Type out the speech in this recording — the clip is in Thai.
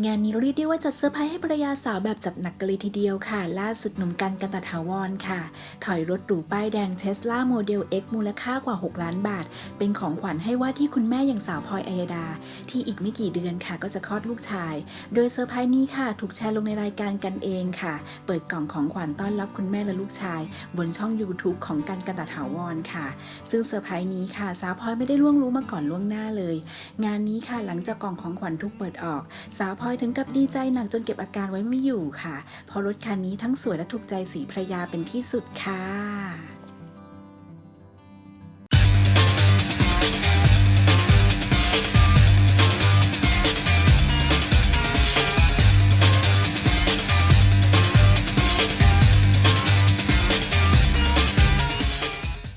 งานนี้เรียกได้ว่าจัดเซอร์ไพรส์ให้ภรรยาสาวแบบจัดหนักกันเลยทีเดียวค่ะ ล่าสุดหนุ่มกันกันตะถาวรค่ะ ถอยรถหรูป้ายแดงเทสลาโมเดล X มูลค่ากว่า 6 ล้านบาท เป็นของขวัญให้ว่าที่คุณแม่อย่างสาวพลอยอัยดา ที่อีกไม่กี่เดือนค่ะ ก็จะคลอดลูกชาย โดยเซอร์ไพรส์นี้ค่ะ ถูกแชร์ลงในรายการกันเองค่ะ เปิดกล่องของขวัญต้อนรับคุณแม่และลูกชาย บนช่อง YouTube ของกันกันตะถาวรค่ะ ซึ่งเซอร์ไพรส์นี้ค่ะสาวพลอยไม่ได้ล่วงรู้มาก่อนล่วงหน้าเลย งานนี้ค่ะหลังจากกล่องของขวัญถูกเปิดออกสาวพลอยถึงกับดีใจหนักจนเก็บอาการไว้ไม่อยู่ค่ะ เพราะรถคันนี้ทั้งสวยและถูกใจสีภระยาเป็นที่สุดค่ะ